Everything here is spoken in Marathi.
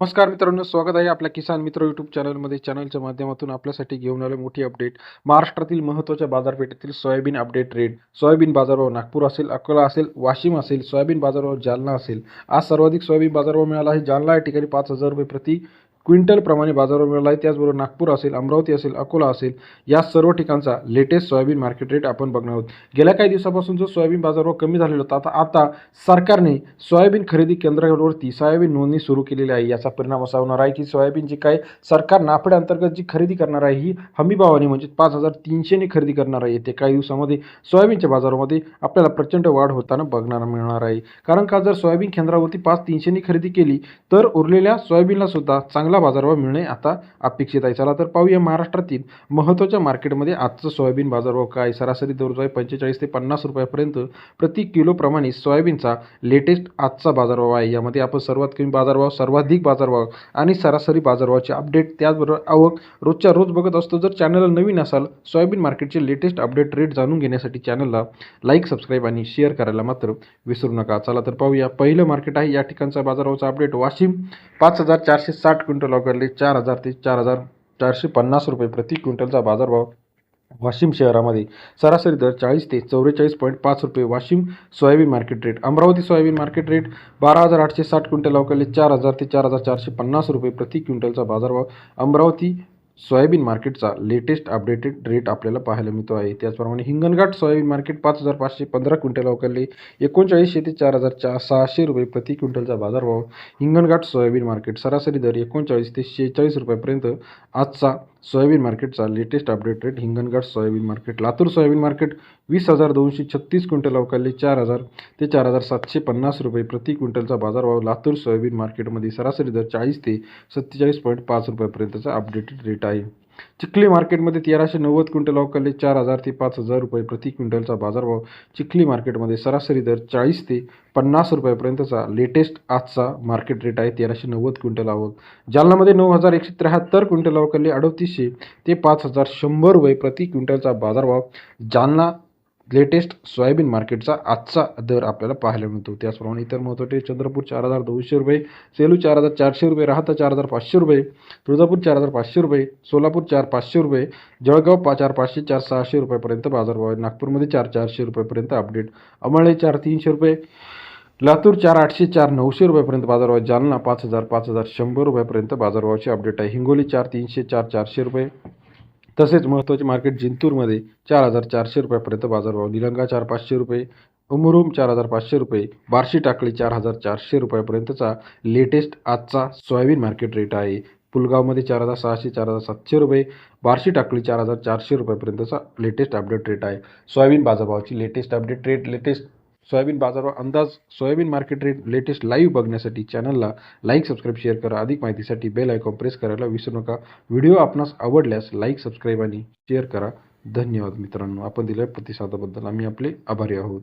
नमस्कार मित्रांनो स्वागत आहे आपल्या किसान मित्र यूट्यूब चॅनलमध्ये चॅनलच्या माध्यमातून आपल्यासाठी घेऊन आलो मोठी अपडेट महाराष्ट्रातील महत्त्वाच्या बाजारपेठेतील सोयाबीन अपडेट रेट सोयाबीन बाजारभाव नागपूर असेल अकोला असेल वाशिम असेल सोयाबीन बाजारभाव जालना असेल. आज सर्वाधिक सोयाबीन बाजारभाव मिळाला आहे. जालना या ठिकाणी पाच हजार रुपये प्रति क्विंटलप्रमाणे बाजारावर बाजारभाव मिळाला आहे. त्याचबरोबर नागपूर असेल अमरावती असेल अकोला असेल या सर्व ठिकाणचा लेटेस्ट सोयाबीन मार्केट रेट आपण बघणार आहोत. गेल्या काही दिवसापासून जो सोयाबीन बाजारभाव कमी झालेला होता आता आता सरकारने सोयाबीन खरेदी केंद्रावरती सोयाबीन नोंदणी सुरू केलेली आहे. याचा परिणाम असा होणार आहे की सोयाबीन जी काय सरकार नाफेड जी खरेदी करणार आहे ही हमी भावाने म्हणजे पाच हजार तीनशेने खरेदी करणार आहे. येते काही दिवसामध्ये सोयाबीनच्या बाजारामध्ये आपल्याला प्रचंड वाढ होताना बघणार मिळणार आहे. कारण का जर सोयाबीन केंद्रावरती पाच तीनशेनी खरेदी केली तर उरलेल्या सोयाबीनला सुद्धा चांगला बाजारभाव मिळणे आता अपेक्षित आहे. चला तर पाहूया महाराष्ट्रातील महत्त्वाच्या मार्केटमध्ये आजचं सोयाबीन बाजारभाव काय? सरासरी दर जो आहे पंचेचाळीस ते पन्नास रुपयापर्यंत प्रति किलोप्रमाणे सोयाबीनचा लेटेस्ट आजचा बाजारभाव आहे. यामध्ये आपण सर्वात कमी बाजारभाव सर्वाधिक बाजारभाव आणि सरासरी बाजारभावाचे अपडेट त्याचबरोबर आवक रोजच्या रोज बघत असतो. जर चॅनलला नवीन असाल सोयाबीन मार्केटचे लेटेस्ट अपडेट रेट जाणून घेण्यासाठी चॅनलला लाईक सबस्क्राईब आणि शेअर करायला मात्र विसरू नका. चला तर पाहूया. पहिलं मार्केट आहे. या ठिकाणचा बाजारभावाचा अपडेट वाशिम पाच हजार चारशे साठ क्विंटल. अवघडले चार हजार ते चार हजार चारशे पन्नास रुपये प्रति क्विंटलचा बाजारभाव वाशिम शहरामध्ये. सरासरी दर चाळीस ते चौवेचाळीस पॉईंट पाच रुपये Washim soybean market rate Amravati soybean market rate बारा हजार आठशे साठ क्विंटल अवकाळले चार हजार ते चार हजार चारशे पन्नास रुपये प्रति क्विंटलचा बाजारभाव. अमरावती सोयाबीन मार्केटचा लेटेस्ट अपडेटेड रेट आपल्याला पाहायला मिळतो आहे. त्याचप्रमाणे हिंगणघाट सोयाबीन मार्केट पाच हजार पाचशे पंधरा क्विंटल अवकाळले एकोणचाळीसशे ते चार हजार चा सहाशे रुपये प्रति क्विंटलचा बाजारभाव. हिंगणघाट सोयाबीन मार्केट सरासरी दर एकोणचाळीस ते शेहेचाळीस रुपयापर्यंत आजचा सोयाबीन मार्केटचा latest update rate Hinganghat soybean market. Latur soybean market वीस हजार दोनशे छत्तीस क्विंटल अवकाळले चार हजार. ते चार हजार सातशे पन्नास रुपये प्रति क्विंटलचा बाजारभाव लातूर सोयाबीन मार्केटमध्ये सरासरी दर चाळीस ते सत्तेचाळीस पॉईंट पाच रुपयापर्यंतचा अपडेटेड रेट आहे. चिखली मार्केटमध्ये तेराशे नव्वद क्विंटल अवकाले चार हजार ते पाच हजार रुपये प्रति क्विंटलचा बाजारभाव चिखली मार्केटमध्ये सरासरी दर चाळीस ते पन्नास रुपयापर्यंतचा लेटेस्ट आजचा मार्केट रेट आहे. तेराशे नव्वद क्विंटल आवक जालनामध्ये नऊ हजार एकशे त्र्याहत्तर क्विंटल अवकाले अडतीसशे ते पाच हजार शंभर रुपये प्रति क्विंटलचा बाजारभाव. जालना लेटेस्ट सोयाबीन मार्केटचा आजचा दर आपल्याला पाहायला मिळतो. त्याचप्रमाणे इतर महत्त्वाचे चंद्रपूर चार हजार दोनशे रुपये सेलू चार हजार चारशे रुपये राहता चार हजार पाचशे रुपये तुळजापूर चार हजार पाचशे रुपये सोलापूर चार पाचशे रुपये जळगाव पा चार पाचशे चार सहाशे रुपयापर्यंत बाजारभाव आहे. नागपूरमध्ये चार चारशे रुपयापर्यंत अपडेट. अमळे चार तीनशे रुपये लातूर चार आठशे चार नऊशे रुपयापर्यंत बाजारभाव जालना पाच हजार पाच हजार शंभर रुपयापर्यंत बाजारभावाची अपडेट आहे. हिंगोली चार तीनशे चार चारशे रुपये तसेच महत्त्वाचे मार्केट जिंतूरमध्ये चार हजार चारशे रुपयापर्यंत बाजारभाव. निलंगा चार पाचशे रुपये उमरूम चार हजार पाचशे रुपये बार्शी टाकळी चार हजार चारशे रुपयापर्यंतचा लेटेस्ट आजचा सोयाबीन मार्केट रेट आहे. पुलगावमध्ये चार हजार सहाशे चार हजार सातशे रुपये बार्शी टाकळी चार हजार चारशे रुपयापर्यंतचा लेटेस्ट अपडेट रेट आहे. सोयाबीन बाजारभावाची latest update rate latest soybean बाजारावर अंदाज soybean market rate latest live बघण्यासाठी चॅनलला लाईक सबस्क्राईब शेअर करा. अधिक माहितीसाठी बेल आयकॉन प्रेस करायला विसरू नका. व्हिडिओ आपणास आवडल्यास लाईक सबस्क्राईब आणि शेअर करा. धन्यवाद मित्रांनो. आपण दिलेल्या प्रतिसादाबद्दल आम्ही आपले आभारी आहोत.